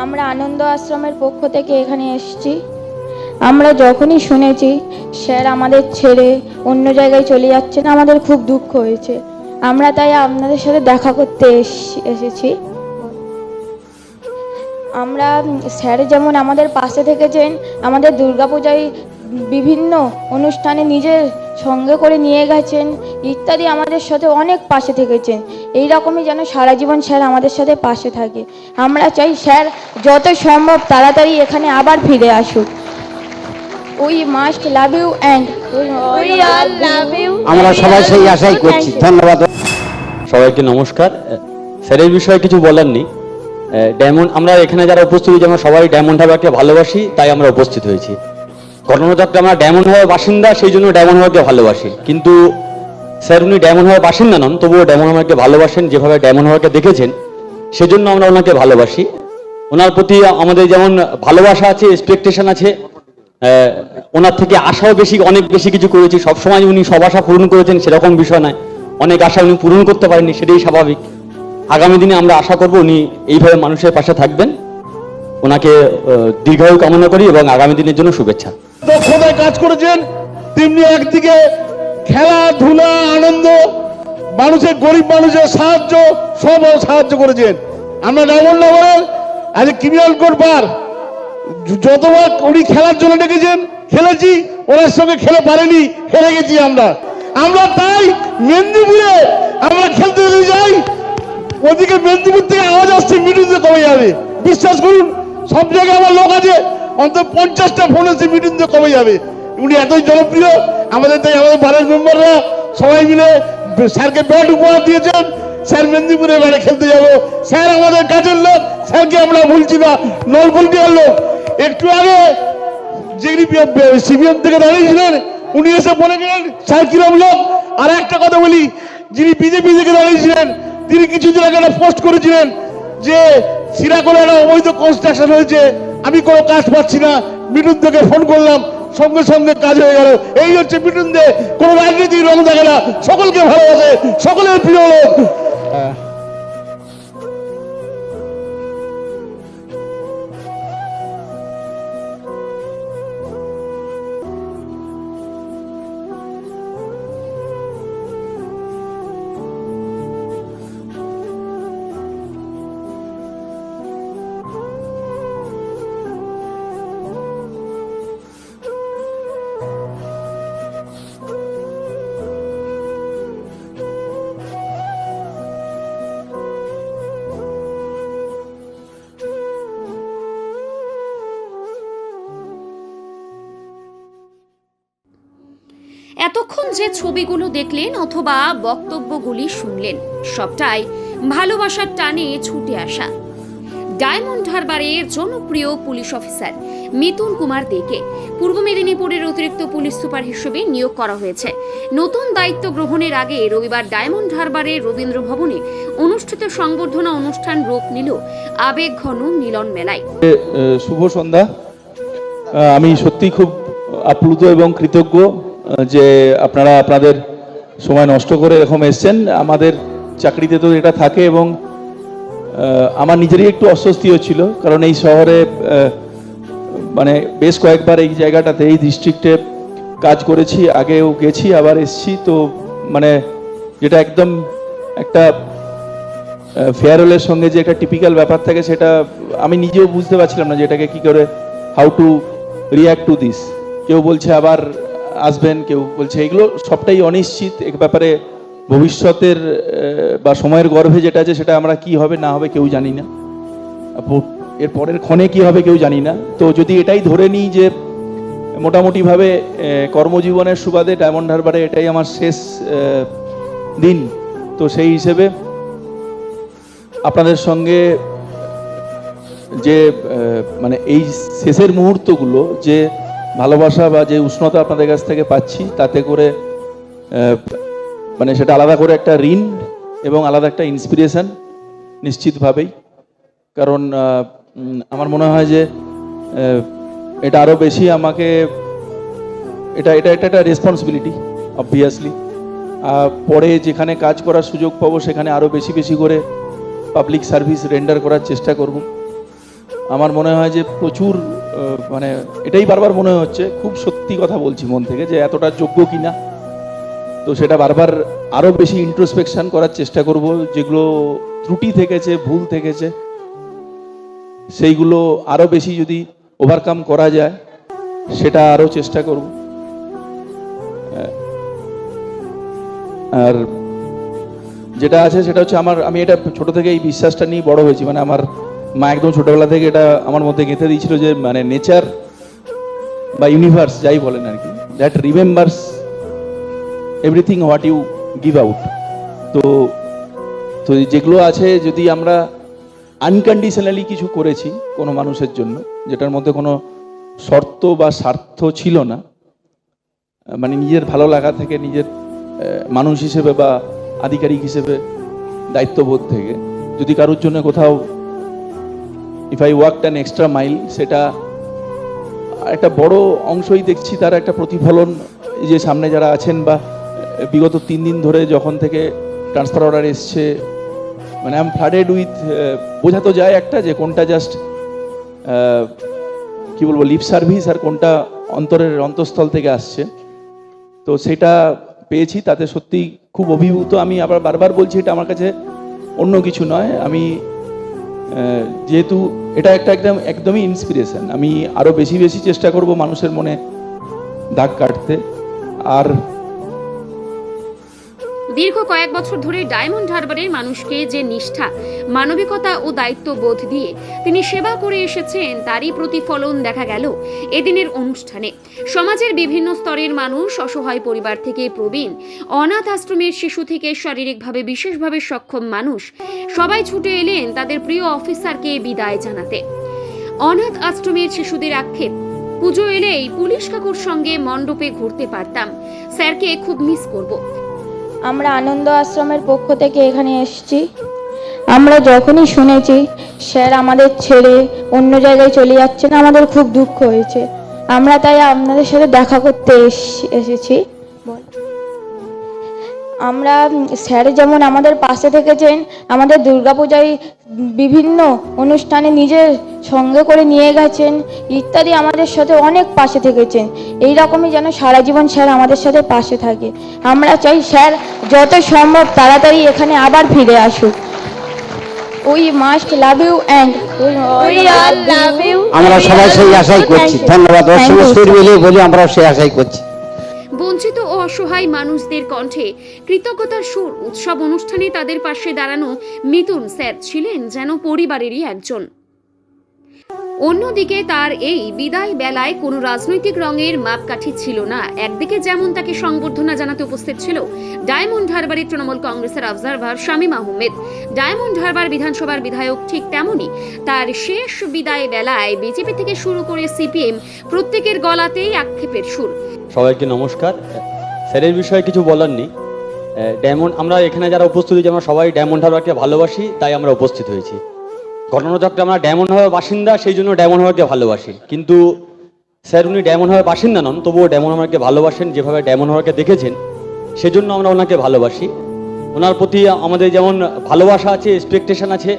আমরা আনন্দ আশ্রমের পক্ষ থেকে এখানে এসেছি। আমরা যখনই শুনেছি, স্যার আমাদের ছেড়ে অন্য জায়গায় চলে যাচ্ছেন আমাদের খুব দুঃখ হয়েছে। আমরা তাই আপনাদের সাথে দেখা করতে এস- এসেছি। আমরা, স্যার যেমন আমাদের পাশে থেকেছেন, আমাদের দুর্গাপূজায় বিভিন্ন অনুষ্ঠানে নিজের সঙ্গে করে নিয়ে গেছেন ইত্যাদি আমাদের সাথে অনেক পাশে থেকেছেন। এই রকমই যেন সারা জীবন স্যার আমাদের সাথে পাশে থাকে। আমরা চাই স্যার যত সম্ভব তাড়াতাড়ি এখানে আবার ফিরে আসুক। We must love you and we are love you আমরা সবাই সেই আশাই করছি। ধন্যবাদ। সবাইকে নমস্কার। স্যার এই বিষয়ে কিছু বলার নেই। ডায়মন্ড আমরা এখানে যারা উপস্থিত হয়েছি আমরা সবাই ডায়মন্ড হাবাকে ভালোবাসি তাই আমরা উপস্থিত হয়েছি। ঘটনাচক্রে আমরা ডায়মন্ড হাবার বাসিন্দা, সেই জন্য ডায়মন্ড হাবাকে ভালোবাসি। কিন্তু স্যার, উনি ডায়মন্ড হাবার বাসিন্দা নন, তবুও ডায়মন্ড হাবাকে ভালোবাসেন, যেভাবে ডায়মন্ড হাবাকে দেখেছেন, সেজন্য আমরা ওনাকে ভালোবাসি। ওনার প্রতি আমাদের যেমন ভালোবাসা আছে এক্সপেকটেশন আছে ওনার থেকে আশাও বেশি, অনেক বেশি কিছু করেছি। সবসময় উনি সব আশা পূরণ করেছেন, সেরকম বিষয় নয়। অনেক আশা উনি পূরণ করতে পারেননি, সেটাই স্বাভাবিক। আগামী দিনে আমরা আশা করব উনি এইভাবে মানুষের পাশে থাকবেন। ওনাকে দীর্ঘায়ু কামনা করি এবং আগামী দিনের জন্য শুভেচ্ছা। দক্ষতায় কাজ করেছেন, তেমনি একদিকে খেলাধুলা, আনন্দ, মানুষের, গরিব মানুষের সাহায্য সব সাহায্য করেছেন। আমরা ডায়মন্ড নগরের আজ ক্রিমিনাল কোর্ট বার যতবার উনি খেলার জন্য ডেকেছেন, খেলেছি, ওনার সঙ্গে খেলে পারেনি, হেরে গেছি আমরা। আমরা তাই মেদিনীপুরে আমরা খেলতে যাই, ওদিকে মেদিনীপুর থেকে আওয়াজ আসছে মিটুতে কমে যাবে। বিশ্বাস করুন সব জায়গায় আমার লোক আছে। অন্তত পঞ্চাশটা ফোন এসে মিটুতে কমে যাবে। উনি এতই জনপ্রিয়, আমাদের তাই আমাদের বারের মেম্বাররা সবাই মিলে স্যারকে ব্যাট উপহার দিয়েছেন। স্যার মেদিনীপুরে এবারে খেলতে যাব। স্যার আমাদের কাছের লোক, স্যারকে আমরা ভুলছি না, নলকুলটিয়ার লোক। একটু আগে যিনি সিবিএম থেকে দাঁড়িয়েছিলেন, উনি এসে বলে গেলেন, স্যার কিরম লোক? আর একটা কথা বলি, যিনি বিজেপি থেকে দাঁড়িয়েছিলেন, তিনি কিছুদিন আগে একটা পোস্ট করেছিলেন যে সিরাকোলে একটা অবৈধ কনস্ট্রাকশন হয়েছে। আমি কোনো কাজ পাচ্ছি না। মিটুন থেকে ফোন করলাম। সঙ্গে সঙ্গে কাজ হয়ে গেল। এই হচ্ছে মিটুন দে কোনো রাজনীতির রং দেখে না। সকলকে ভালোবাসে। সকলের প্রিয় লোক। যে ছবিগুলো দেখলেন অথবা বক্তব্যগুলি শুনলেন, সবটাই ভালোবাসার টানে ছুটে আসা। ডায়মন্ড হারবারের জনপ্রিয় পুলিশ অফিসার মিতুন কুমার দেকে পূর্ব মেদিনীপুরের অতিরিক্ত পুলিশ সুপার হিসেবে নিয়োগ করা হয়েছে। নতুন দায়িত্ব গ্রহণের আগে রবিবার ডায়মন্ড হারবারের রবীন্দ্র ভবনে অনুষ্ঠিত সংবর্ধনা অনুষ্ঠান রূপ নিল আবেগ ঘন মিলন মেলায়। শুভ সন্ধ্যা। আমি সত্যি খুব আপ্লুত এবং কৃতজ্ঞ। যে আপনারা আপনাদের সময় নষ্ট করে এরকম এসছেন, আমাদের চাকরিতে তো এটা থাকে এবং আমার নিজেরই একটু অস্বস্তি হচ্ছিল কারণ এই শহরে মানে বেশ কয়েকবার এই জায়গাটাতে, এই ডিস্ট্রিক্টে কাজ করেছি, আগেও গেছি, আবার এসছি, তো মানে যেটা একদম একটা ফেয়ারওয়েলের সঙ্গে যে একটা টিপিক্যাল ব্যাপার থাকে, সেটা আমি নিজেও বুঝতে পারছিলাম না যে এটাকে কী করে how to react to this কেউ বলছে আবার আসবেন, কেউ বলছে, এগুলো সবটাই অনিশ্চিত। এক ব্যাপারে ভবিষ্যতের বা সময়ের গর্ভে যেটা আছে, সেটা আমরা কি হবে, না হবে, কেউ জানি না। এর পরের ক্ষণে কি হবে, কেউ জানি না। তো যদি এটাই ধরে নিই যে মোটামুটিভাবে কর্মজীবনের সুবাদে ডায়মন্ড হারবারে এটাই আমার শেষ দিন, তো সেই হিসেবে আপনাদের সঙ্গে যে মানে এই শেষের মুহূর্তগুলো, যে ভালোবাসা বা যে উষ্ণতা আপনাদের কাছ থেকে পাচ্ছি, তাতে করে মানে সেটা আলাদা করে একটা ঋণ এবং আলাদা একটা ইন্সপিরেশন নিশ্চিতভাবেই। কারণ আমার মনে হয় যে এটা আরও বেশি আমাকে, এটা এটা এটা একটা রেসপন্সিবিলিটি অবভিয়াসলি পরে যেখানে কাজ করার সুযোগ পাবো, সেখানে আরও বেশি বেশি করে পাবলিক সার্ভিস রেন্ডার করার চেষ্টা করব। আমার মনে হয় যে প্রচুর মানে এটাই বারবার মনে হচ্ছে, খুব সত্যি কথা বলছি মন থেকে যে এতটা যোগ্য কিনা। তো সেটা বারবার আরও বেশি ইন্ট্রোস্পেকশন করার চেষ্টা করব, যেগুলো ত্রুটি থেকেছে, ভুল থেকেছে, সেইগুলো আরও বেশি যদি ওভারকাম করা যায়, সেটা আরও চেষ্টা করব। আর যেটা আছে সেটা হচ্ছে আমার, আমি এটা ছোট থেকে এই বিশ্বাসটা নিয়ে বড় হয়েছি মানে আমার মা একদম ছোটবেলা থেকে এটা আমার মধ্যে গেঁথে দিয়েছিল যে মানে নেচার বা ইউনিভার্স যাই বলেন আর কি that remembers everything what you give out তো তো যেগুলো আছে, যদি আমরা আনকন্ডিশনালি কিছু করেছি কোনো মানুষের জন্য, যেটার মধ্যে কোনো শর্ত বা স্বার্থ ছিল না মানে নিজের ভালো লাগা থেকে নিজের মানুষ হিসেবে বা আধিকারিক হিসেবে দায়িত্ববোধ থেকে, যদি কারোর জন্য কোথাও if I work an extra mile সেটা একটা বড় অংশই দেখছি তার একটা প্রতিফলন যে সামনে যারা আছেন বা বিগত তিন দিন ধরে যখন থেকে ট্রান্সফার অর্ডার এসছে মানে আই এম ফ্লাডেড উইথ বোঝা তো যায় একটা যে কোনটা জাস্ট কি বলব লিপ সার্ভিস আর কোনটা অন্তরের অন্তঃস্থল থেকে আসছে। তো সেটা পেয়েছি, তাতে সত্যি খুব অভিভূত। আমি আবার বারবার বলছি, এটা আমার কাছে অন্য কিছু নয়। আমি যেহেতু এটা একটা একদম, একদমই ইন্সপিরেশন আমি আরও বেশি বেশি চেষ্টা করব মানুষের মনে দাগ কাটতে। আর দীর্ঘ কয়েক বছর ধরে ডায়মন্ড হারবারের মানুষকে যে নিষ্ঠা, মানবিকতা ও দায়িত্ববোধ দিয়ে তিনি সেবা করে এসেছেন, তারই প্রতিফলন দেখা গেল এদিনের অনুষ্ঠানে। সমাজের বিভিন্ন স্তরের মানুষ অসহায় পরিবার থেকে প্রবীণ, অনাথ আশ্রমের শিশু থেকে শারীরিকভাবে বিশেষভাবে সক্ষম মানুষ সবাই ছুটে এলেন তাদের প্রিয় অফিসারকে বিদায় জানাতে। অনাথ আশ্রমের শিশুদের আক্ষেপ, পুজো এলেই পুলিশ কাকুর সঙ্গে মণ্ডপে ঘুরতে পারতাম। স্যারকে খুব মিস করব। আমরা আনন্দ আশ্রমের পক্ষ থেকে এখানে এসেছি আমরা যখনই শুনেছি, স্যার আমাদের ছেড়ে অন্য জায়গায় চলে যাচ্ছে না আমাদের খুব দুঃখ হয়েছে আমরা তাই আপনাদের সাথে দেখা করতে এস- এসেছি। আমরা স্যার যেমন আমাদের পাশে থেকেছেন আমাদের দুর্গাপূজায় বিভিন্ন অনুষ্ঠানে নিজের সঙ্গে করে নিয়ে গেছেন ইত্যাদি আমাদের সাথে অনেক পাশে থেকেছেন। এই রকমই যেন সারা জীবন স্যার আমাদের সাথে পাশে থাকে। আমরা চাই স্যার যত সম্ভব তাড়াতাড়ি এখানে আবার ফিরে আসুক। We must love you and আমরা সবাই সেই আশাই করছি। ধন্যবাদ। ওর সঙ্গে সুর মিলিয়ে বলি আমরাও সেই আশাই করছি। বঞ্চিত ও অসহায় মানুষদের কণ্ঠে কৃতজ্ঞতার সুর। উৎসব অনুষ্ঠানে তাদের পাশে দাঁড়ানো মিতুন স্যার ছিলেন যেন পরিবারেরই একজন। অন্যদিকে তার এই বিদায় বেলায় কোনো রাজনৈতিক রঙের মাপকাঠি ছিল না। একদিকে যেমন তাকে সংবর্ধনা জানাতে উপস্থিত ছিল ডায়মন্ড হারবারের তৃণমূল কংগ্রেসের অবজারভার শামীম আহমেদ। ডায়মন্ড হারবার বিধানসভার বিধায়ক ঠিক তেমনই। তার শেষ বিদায় বেলায় বিজেপি থেকে শুরু করে সিপিএম প্রত্যেকের গলাতেই আক্ষেপের সুর। সবাইকে নমস্কার। স্যারের বিষয়ে কিছু বলার নেই। ডায়মন্ড, আমরা এখানে যারা উপস্থিত হয়েছি, আমরা সবাই ডায়মন্ড হারবারকে ভালোবাসি, তাই আমরা উপস্থিত হয়েছি। ঘটনাচক্রে আমরা ডায়মন্ড হারবার বাসিন্দা, সেই জন্য ডায়মন্ড হারবারকে ভালোবাসি। কিন্তু স্যার, উনি ডায়মন্ড হারবার বাসিন্দা নন, তবুও ডায়মন্ড হারবারকে ভালোবাসেন, যেভাবে ডায়মন্ড হারবারকে দেখেছেন, সেজন্য আমরা ওনাকে ভালোবাসি। ওনার প্রতি আমাদের যেমন ভালোবাসা আছে এক্সপেকটেশন আছে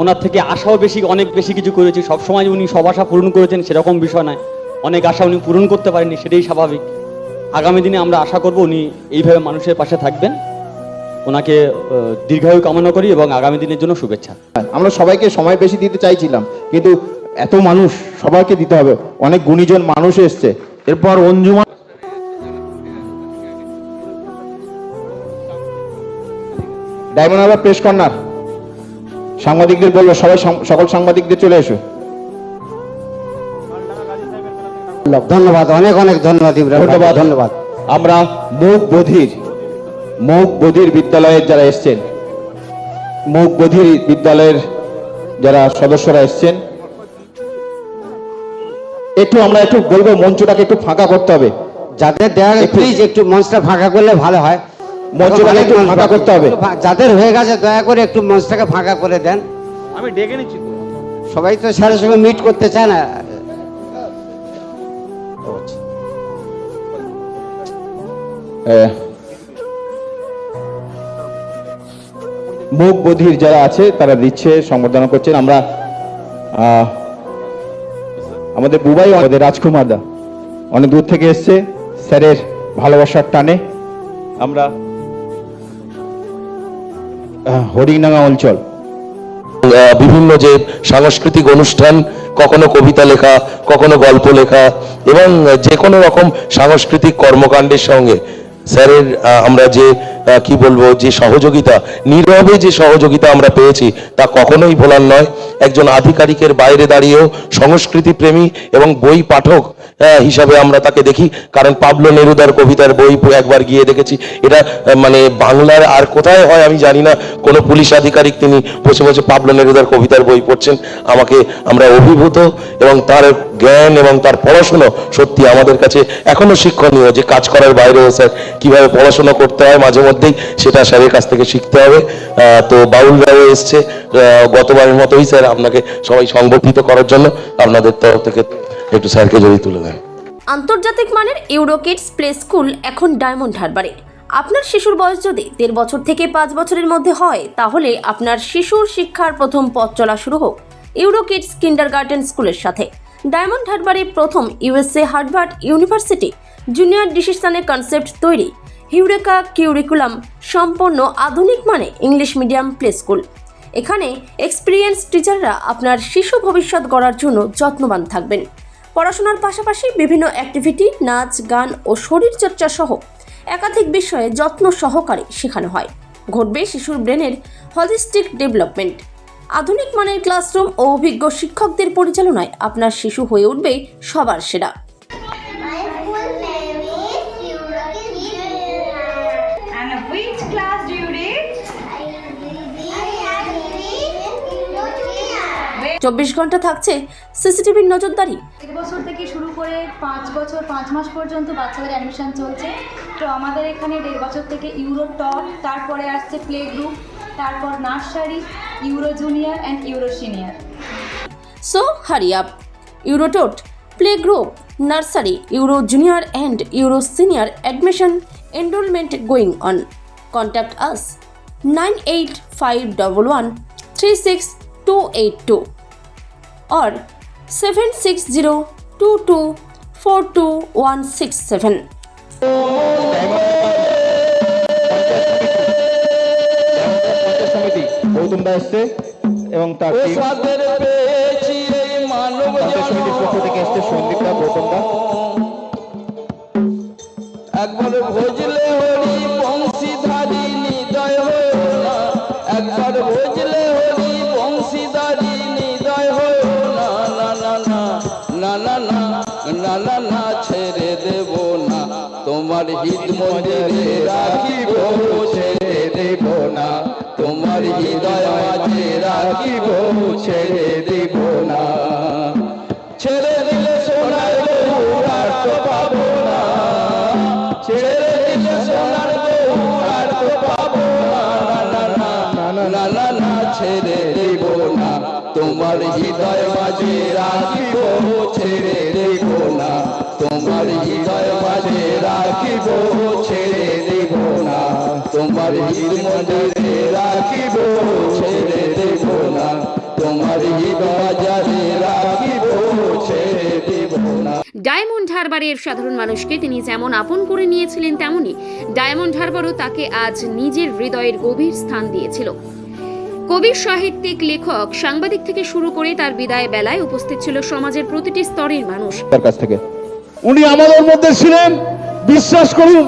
ওনার থেকে আশাও বেশি, অনেক বেশি কিছু করেছি। সবসময় উনি সব আশা পূরণ করেছেন, সেরকম বিষয় নয়। অনেক আশা উনি পূরণ করতে পারেননি, সেটাই স্বাভাবিক। আগামী দিনে আমরা আশা করব উনি এইভাবে মানুষের পাশে থাকবেন। ওনাকে দীর্ঘায়ু কামনা করি এবং আগামী দিনের জন্য শুভেচ্ছা। আমরা সবাইকে সময় বেশি দিতে চাইছিলাম কিন্তু এত মানুষ সবাইকে দিতে হবে। অনেক গুণীজন মানুষ এসছে। এরপর অঞ্জুমান ডায়মন্ড হারবার প্রেস কর্নার। সাংবাদিকদের বলব সবাই সকল সাংবাদিকদের চলে এসো। ধন্যবাদ অনেক অনেক ধন্যবাদ ধন্যবাদ। ধন্যবাদ। আমরা মুখ বধির। মুখ বধির বিদ্যালয়ের যারা এসছেন মুখ বধির বিদ্যালয়ের যারা সদস্যরা এসছেন একটু আমরা একটু বলব মঞ্চটাকে একটু ফাঁকা করতে হবে। যাদের দেওয়া একটু- প্লিজ একটু মঞ্চটা ফাঁকা করলে ভালো হয়। মঞ্চটাকে একটু ফাঁকা করতে হবে। যাদের হয়ে গেছে দয়া করে একটু মঞ্চটাকে ফাঁকা করে দেন। আমি ডেকে নিচ্ছি সবাই তো স্যারের সঙ্গে মিট করতে চায় না। আহ, মুখ বধির যারা আছে, তারা দিচ্ছে, সম্বর্ধনা করছেন। আমরা আমাদের বুবাই, আমাদের রাজকুমার দা, অনেক দূর থেকে এসছে, স্যারের ভালোবাসার টানে। আমরা হরিণাঙ্গা অঞ্চল। বিভিন্ন যে সাংস্কৃতিক অনুষ্ঠান, কখনো কবিতা লেখা, কখনো গল্প লেখা, এবং যে কোনো রকম সাংস্কৃতিক কর্মকাণ্ডের সঙ্গে স্যারের আমরা যে কি বলব, যে সহযোগিতা, নীরবে যে সহযোগিতা আমরা পেয়েছি, তা কখনোই ভোলার নয়। একজন আধিকারিকের বাইরে দাঁড়িয়েও সংস্কৃতি প্রেমী এবং বই পাঠক হিসাবে আমরা তাকে দেখি। কারণ পাবলো নেরুদার কবিতার বই একবার গিয়ে দেখেছি। এটা মানে বাংলার আর কোথায় হয় আমি জানি না। কোনো পুলিশ আধিকারিক তিনি বসে বসে পাবলো নেরুদার কবিতার বই পড়ছেন। আমাকে আমরা অভিভূত এবং তার জ্ঞান এবং তার পড়াশুনো সত্যি আমাদের কাছে এখনও শিক্ষণীয় যে কাজ করার বাইরেও স্যার, কীভাবে পড়াশোনা করতে হয়, মাঝে মধ্যেই সেটা স্যারের কাছ থেকে শিখতে হবে। তো বাউল রাও এসছে। গতবারের মতোই স্যার আপনাকে সবাই সংবর্ধিত করার জন্য আপনাদের তরফ থেকে একটু স্যারকে যদি তুলে দেন। আন্তর্জাতিক মানের ইউরোকিডস প্লে স্কুল এখন ডায়মন্ড হারবারে। আপনার শিশুর বয়স যদি দেড় বছর থেকে পাঁচ বছরের মধ্যে হয়, তাহলে আপনার শিশুর শিক্ষার প্রথম পথ চলা শুরু হোক ইউরোকিডস কিন্ডার গার্ডেন স্কুলের সাথে। ডায়মন্ড হারবারে প্রথম ইউএসএ হার্ভার্ড ইউনিভার্সিটি জুনিয়র ডিসিশনে কনসেপ্ট তৈরি। হিউরেকা কিউরিকুলাম সম্পন্ন আধুনিক মানে ইংলিশ মিডিয়াম প্লে স্কুল। এখানে এক্সপিরিয়েন্স টিচাররা আপনার শিশু ভবিষ্যৎ গড়ার জন্য যত্নবান থাকবেন। পড়াশোনার পাশাপাশি বিভিন্ন অ্যাক্টিভিটি নাচ, গান ও শরীরচর্চা সহ একাধিক বিষয়ে যত্ন সহকারে শেখানো হয়। ঘটবে শিশুর ব্রেনের হলিস্টিক ডেভেলপমেন্ট আধুনিক মানের ক্লাসরুম ও অভিজ্ঞ শিক্ষকদের পরিচালনায় আপনার শিশু হয়ে উঠবে সবার সেরা। চব্বিশ ঘণ্টা থাকছে সিসিটিভির নজরদারি। এক বছর থেকে শুরু করে পাঁচ বছর পাঁচ মাস পর্যন্ত বাচ্চাদের অ্যাডমিশন চলছে। তো আমাদের এখানে দেড় বছর থেকে ইউরো টপ তারপরে আসছে প্লে গ্রুপ তারপর nursery Euro junior and Euro senior so hurry up EuroTot play group nursery Euro junior and Euro senior admission enrolment going on contact us nine eight five double one three six two eight two or 7602224267 panchayat সমিতি গৌতম দা এসছে এবং তার সমিতির পক্ষ থেকে এসছে সন্দীপ দা গৌতম দা একবার ভজলে হরি তোমার মন্দিরে রাখিব ছেড়ে দেব না। তোমার হৃদয় মাঝে ছেড়ে দেব না। ছেড়ে দিলে সোনার আর তো না। ছেড়ে দিলে সোনার আর তো না। না না না ছেড়ে দেব না। তোমার হৃদয় মাঝে রাখিব ছেড়ে তোমার হৃদয় মাঝে রাখিব ছেড়ে দেব না। তোমার হৃদয় মাঝে রাখিব ছেড়ে দেব না। তোমার হৃদয় মাঝে রাখিব ছেড়ে দেব না। ডায়মন্ড হারবারের সাধারণ মানুষকে তিনি যেমন আপন করে নিয়েছিলেন তেমনি ডায়মন্ড হারবারও তাকে আজ নিজের হৃদয়ের গভীর স্থান দিয়েছিল। কবি সাহিত্যিক লেখক সাংবাদিক থেকে শুরু করে তার বিদায় বেলায় উপস্থিত ছিল সমাজের প্রতিটি স্তরের মানুষ। তার কাছ থেকে। উনি আমাদের মধ্যে ছিলেন, বিশ্বাস করুন,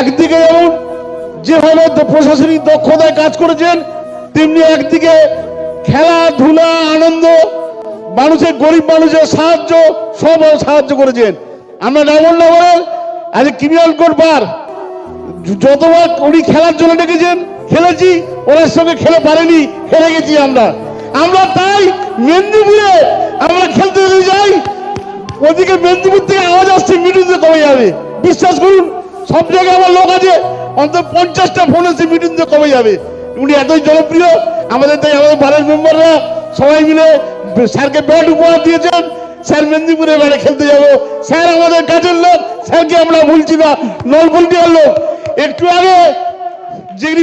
একদিকে যেমন যেভাবে প্রশাসনিক দক্ষতায় কাজ করেছেন, তেমনি একদিকে খেলাধুলা, আনন্দ, মানুষের, গরিব মানুষের সাহায্য, সব সাহায্য করেছেন। আমরা নগরের আজ ক্রিমিনাল কোর্ট বার। যতবার উনি খেলার জন্য ডেকেছেন, খেলেছি, ওনার সঙ্গে খেলে পারেনি, হেরে গেছি আমরা। আমরা তাই মেদিনীপুরে আমরা খেলতে যাই ওদিকে মেদিনীপুর থেকে আওয়াজ আসছে মিটিংতে কমে যাবে। বিশ্বাস করুন, সব জায়গায় আমার লোক আছে, অন্তত পঞ্চাশটা ফোন এসে মিটিংতে কমে যাবে। উনি এতই জনপ্রিয়, আমাদের তাই আমাদের বারের মেম্বাররা সবাই মিলে স্যারকে ব্যাট উপহার দিয়েছেন। স্যার মেদিনীপুরে এবারে খেলতে যাব। স্যার আমাদের কাছের লোক, স্যারকে আমরা ভুলছি না নলপন্ডিয়ার লোক। একটু আগে যিনি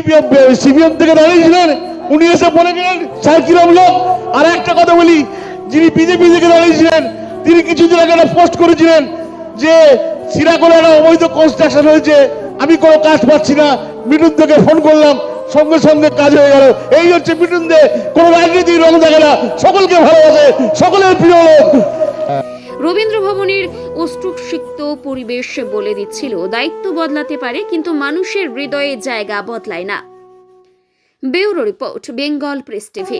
সিপিএম থেকে দাঁড়িয়েছিলেন, উনি এসে বলে গেলেন, স্যার কিরম লোক? আর একটা কথা বলি, যিনি বিজেপি থেকে দাঁড়িয়েছিলেন তিনি কিছুদিন আগে একটা পোস্ট করেছিলেন যে সিরাকলে একটা অবৈধ কনস্ট্রাকশন হয়েছে, আমি কোনো কাজ পাচ্ছি না মিটুন থেকে ফোন করলাম, সঙ্গে সঙ্গে কাজ হয়ে গেল। এই হচ্ছে মিটুন দে কোনো রাজনীতির রং দেখে না, সকলকে ভালোবাসে, সকলের প্রিয় লোক। রবীন্দ্র ভবনের অষ্টুসিক্ত পরিবেশ বলে দিচ্ছিল, দায়িত্ব বদলাতে পারে, কিন্তু মানুষের হৃদয়ে জায়গা বদলায় না। Bureau report, Bengal press TV.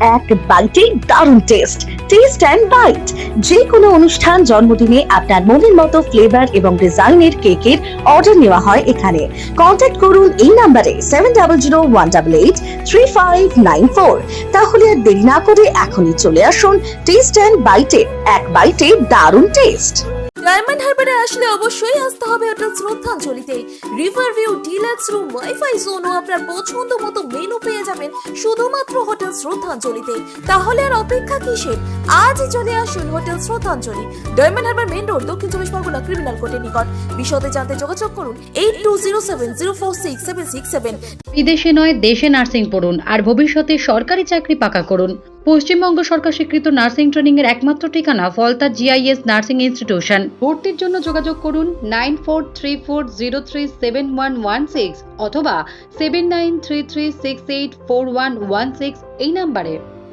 এক বাইটে দারুণ টেস্ট টেস্ট অ্যান্ড বাইট যে কোনো অনুষ্ঠান, জন্মদিনে আপনার মনের মতো ফ্লেভার এবং ডিজাইনের কেকের অর্ডার নেওয়া হয় এখানে। কন্ট্যাক্ট করুন এই নাম্বারে সেভেন ডাবল তাহলে আর দেরি না করে এখনই চলে আসুন টেস্ট অ্যান্ড বাইটে এক বাইটে দারুণ টেস্ট ডায়মন্ড হারবারে আসলে অবশ্যই আসতে হবে hotel শ্রদ্ধাঞ্জলিতে। River view deluxe room wifi zone ও আপনার পছন্দ মতো মেনু পেয়ে যাবেন শুধুমাত্র হোটেল শ্রদ্ধাঞ্জলিতে। তাহলে আর অপেক্ষা কিসের? আজই চলে আসুন হোটেল শ্রদ্ধাঞ্জলি, ডায়মন্ড হারবার মেন রোড, দক্ষিণ চব্বিশ পরগনা ক্রিমিনাল কোর্টের নিকট। বিশদে জানতে যোগাযোগ করুন eight two zero seven zero four six seven six seven বিদেশে নয়, দেশে নার্সিং পড়ুন, আর ভবিষ্যতে সরকারি চাকরি পাকা করুন। পশ্চিমবঙ্গ সরকার স্বীকৃত নার্সিং ট্রেনিং এর একমাত্র ঠিকানা ফলতা জিআইএস নার্সিং ইনস্টিটিউশন। ভর্তির জন্য যোগাযোগ করুন nine four three four zero three seven one one six অথবা seven nine three three six eight four one one six এই নাম্বারে।